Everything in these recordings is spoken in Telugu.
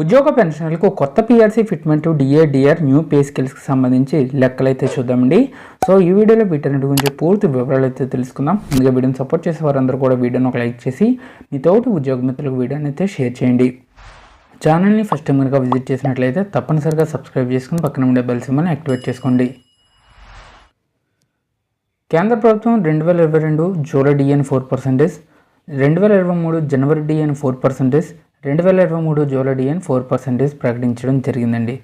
ఉద్యోగ పెన్షన్లకు కొత్త PRC fitment DA DR new pay స్కిల్స్కి సంబంధించి లెక్కలైతే చూద్దామండి. సో ఈ వీడియోలో వీటన్నిటి గురించి పూర్తి వివరాలు అయితే తెలుసుకుందాం. ముందుగా వీడియోని సపోర్ట్ చేసే వారందరూ కూడా వీడియోని ఒక లైక్ చేసి మీ తోటి ఉద్యోగ మిత్రులకు వీడియోని అయితే షేర్ చేయండి. ఛానల్ని ఫస్ట్ టైం కనుక విజిట్ చేసినట్లయితే తప్పనిసరిగా సబ్స్క్రైబ్ చేసుకుని పక్కన ఉండే బెల్ సింబల్ని యాక్టివేట్ చేసుకోండి. కేంద్ర ప్రభుత్వం రెండు వేల ఇరవై రెండు జూలై డిఎన్ ఫోర్ పర్సెంటేజ్ రెండు వేల ఇరవై మూడు జనవరి డిఎన్ ఫోర్ పర్సెంటేజ్ రెండు వేల ఇరవై మూడు జూలై డిఎన్ ఫోర్ పర్సెంటేజ్ ప్రకటించడం జరిగిందండి.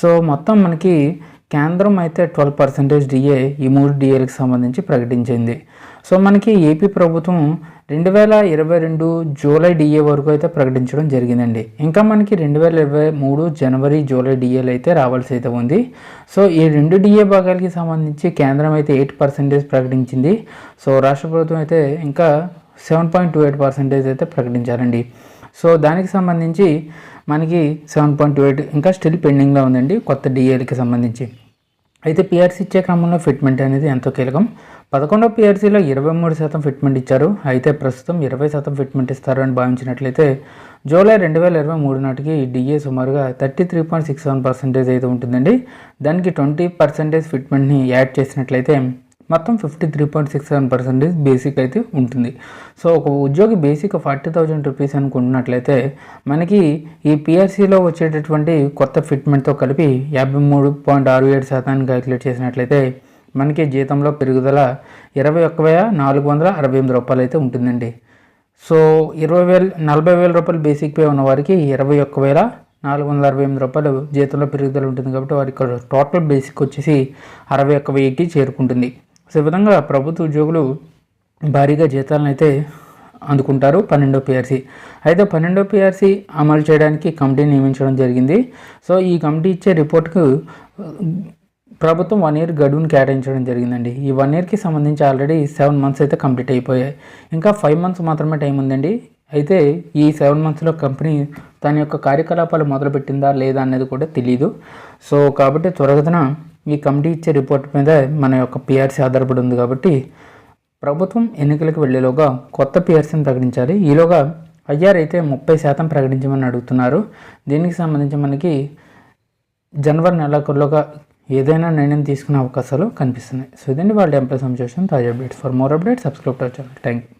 సో మొత్తం మనకి కేంద్రం అయితే ట్వెల్వ్ పర్సెంటేజ్ డిఏ ఈ మూడు డిఏలకు సంబంధించి ప్రకటించింది. సో మనకి ఏపీ ప్రభుత్వం రెండు వేల ఇరవై రెండు జూలై డిఏ వరకు అయితే ప్రకటించడం జరిగిందండి. ఇంకా మనకి రెండు వేల ఇరవై మూడు జనవరి జూలై డిఏలు అయితే రావాల్సి అయితే ఉంది. సో ఈ రెండు డిఏ భాగాలకి సంబంధించి కేంద్రం అయితే ఎయిట్ పర్సెంటేజ్ ప్రకటించింది. సో రాష్ట్ర ప్రభుత్వం అయితే ఇంకా seven point two eight percentage అయితే ప్రకటించారండి. సో దానికి సంబంధించి మనకి సెవెన్ పాయింట్ టూ ఎయిట్ ఇంకా స్టిల్ పెండింగ్లో ఉందండి కొత్త డిఏలకి సంబంధించి. అయితే పిఆర్సీ ఇచ్చే క్రమంలో ఫిట్మెంట్ అనేది ఎంతో కీలకం. పదకొండో పిఆర్సీలో ఇరవై మూడు శాతం ఫిట్మెంట్ ఇచ్చారు. అయితే ప్రస్తుతం ఇరవై శాతం ఫిట్మెంట్ ఇస్తారు అని భావించినట్లయితే జూలై రెండు వేల ఇరవై మూడు నాటికి డిఏ సుమారుగా thirty three point six seven percentage అయితే ఉంటుందండి. దానికి ట్వంటీ పర్సెంటేజ్ ఫిట్మెంట్ని యాడ్ చేసినట్లయితే మొత్తం fifty three point six seven percentage basic అయితే ఉంటుంది. సో ఒక ఉద్యోగి బేసిక్ ఫార్టీ థౌజండ్ రూపీస్ అనుకుంటున్నట్లయితే మనకి ఈ పిఆర్సీలో వచ్చేటటువంటి కొత్త ఫిట్మెంట్తో కలిపి యాభై మూడు పాయింట్ ఆరు ఏడు శాతాన్ని క్యాలిక్యులేట్ చేసినట్లయితే మనకి జీతంలో పెరుగుదల ఇరవై ఒక్క వేల నాలుగు వందల అరవై ఎనిమిది రూపాయలు అయితే ఉంటుందండి. సో ఇరవై వేల నలభై వేల రూపాయలు బేసిక్ పే ఉన్న వారికి ఇరవై ఒక్క వేల నాలుగు వందల అరవై ఎనిమిది రూపాయలు జీతంలో పెరుగుదల ఉంటుంది కాబట్టి వారికి టోటల్ బేసిక్ వచ్చేసి అరవై ఒక్క వెయ్యికి చేరుకుంటుంది. సో ఈ విధంగా ప్రభుత్వ ఉద్యోగులు భారీగా జీతాలను అయితే అందుకుంటారు పన్నెండో పిఆర్సీ. అయితే పన్నెండో పిఆర్సీ అమలు చేయడానికి కమిటీ నియమించడం జరిగింది. సో ఈ కమిటీ ఇచ్చే రిపోర్ట్కు ప్రభుత్వం వన్ ఇయర్ గడువును కేటాయించడం జరిగిందండి. ఈ వన్ ఇయర్కి సంబంధించి ఆల్రెడీ సెవెన్ మంత్స్ అయితే కంప్లీట్ అయిపోయాయి. ఇంకా ఫైవ్ మంత్స్ మాత్రమే టైం ఉందండి. అయితే ఈ సెవెన్ మంత్స్లో కంపెనీ తన యొక్క కార్యకలాపాలు మొదలుపెట్టిందా లేదా అనేది కూడా తెలియదు సో కాబట్టి త్వరగతన ఈ కమిటీ ఇచ్చే రిపోర్ట్ మీద మన యొక్క పిఆర్సీ ఆధారపడి ఉంది కాబట్టి ప్రభుత్వం ఎన్నికలకు వెళ్ళేలోగా కొత్త పిఆర్సీని ప్రకటించాలి. ఈలోగా ఐఆర్ అయితే ముప్పై శాతం ప్రకటించమని అడుగుతున్నారు. దీనికి సంబంధించి మనకి జనవరి నెలకొల్లోగా ఏదైనా నిర్ణయం తీసుకునే అవకాశాలు కనిపిస్తున్నాయి. సో ఇదండి వాళ్ళ ఎంప్లాయ్ సంశేషం తాజా updates. For more updates subscribe to channel thank you